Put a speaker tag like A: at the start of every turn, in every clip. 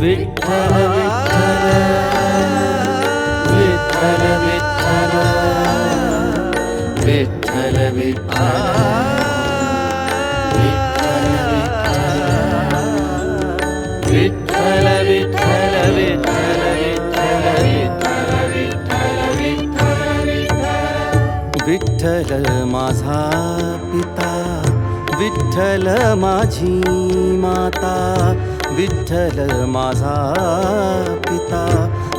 A: विठ्ठल विठ्ठल विठ्ठल विठ्ठल विठ्ठल विठ्ठल विठ्ठल विठ्ठल विठ्ठल विठ्ठल माझा पिता विठ्ठल माझी माता विठ्ठल माझा पिता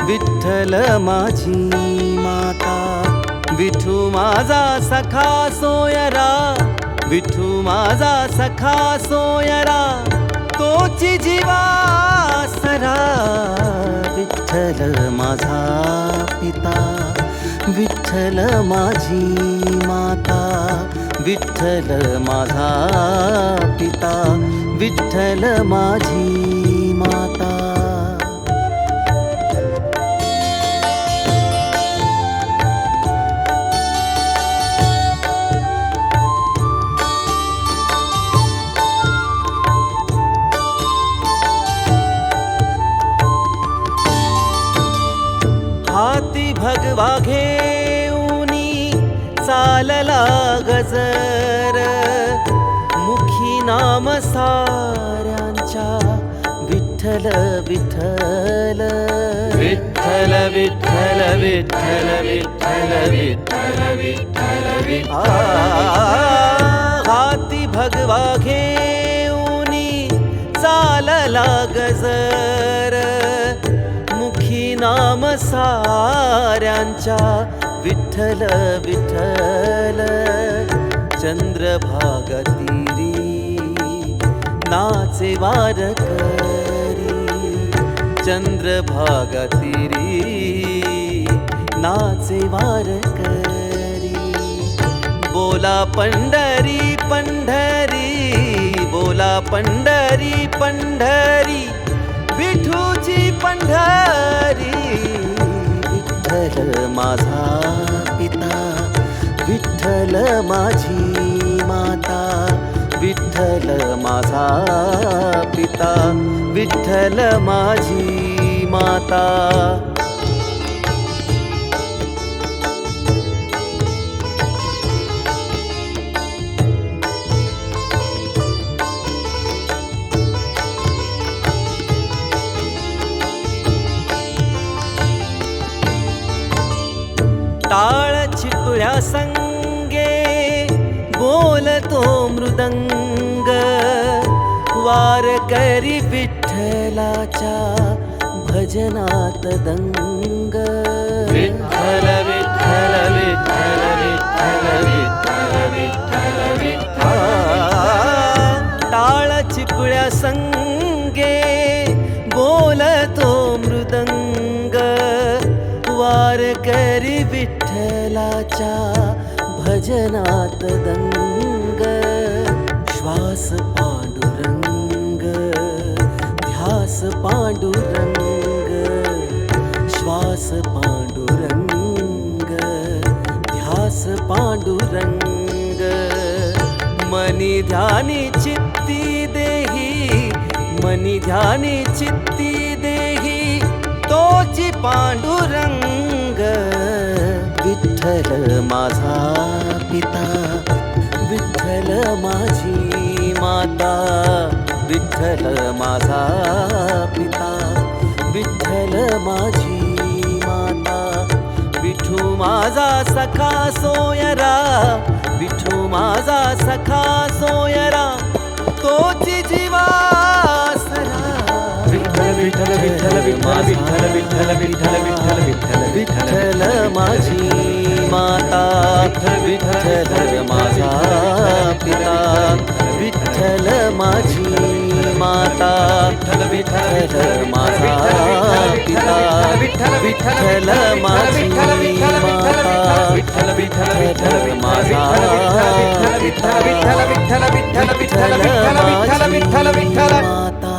A: विठ्ठल माझी माता. विठू माझा सखा सोयरा विठू माझा सखा सोयरा तोची जीवासरा. विठ्ठल माझा पिता विठ्ठल माझी माता विठ्ठल माझा पिता विठ्ठल माझी माता. हाती भगवा घे चालला गजर. मुखी नाम साऱ्यांच्या विठ्ठल विठ्ठल. विठ्ठल विठ्ठल विठ्ठल विठ्ठल विठ्ठल विठ्ठल हाती भगवा घेऊनी चालला गजर. मुखी नाम साऱ्यांच्या विठ्ठल विठ्ठल चंद्रभागतीरी नाचे वारकरी चंद्रभागतीरी नाचे वारकरी बोला पंढरी पंढरी बोला पंढरी पंढरी विठूची पंढरी। विठ्ठल माझा पिता विठ्ठल माझी माता विठ्ठल माझा पिता विठ्ठल माझी माता. टाळ चिपळ्या संगे बोलतो मृदंग. वार करी विठ्ठलाच्या भजनात दंग. विठ्ठल विठ्ठल विठ्ठल विठ्ठल विठ्ठल विठ्ठल टाळ चिपळ्या संगे बोलतो मृदंग. वार करी विठ्ठलाच्या भजनात दंग श्वास पांडुरंग ध्यास पांडुरंग श्वास पांडुरंग ध्यास पांडुरंग। मनी ध्यानी चित्ती देही मनी ध्यानी चित्ती देही तोची पांडुरंग। विठ्ठल माझा पिता विठ्ठल माझी माता विठ्ठल माझा पिता विठ्ठल माझी माता विठू माझा सखा सोयरा विठू माझा सखा सोयरा तोची जीवा
B: विठ्ठल विठ्ठल विठ्ठल विठ्ठल विठ्ठल विठ्ठल विठ्ठल विठ्ठल विठ्ठल
A: माझी विठ्ठल माझा पिता विठ्ठल माझी माता विठ्ठल माझा पिता विठ्ठल माझी माता
B: विठ्ठल
A: माझा
B: पिता विठ्ठल माझी
A: माता.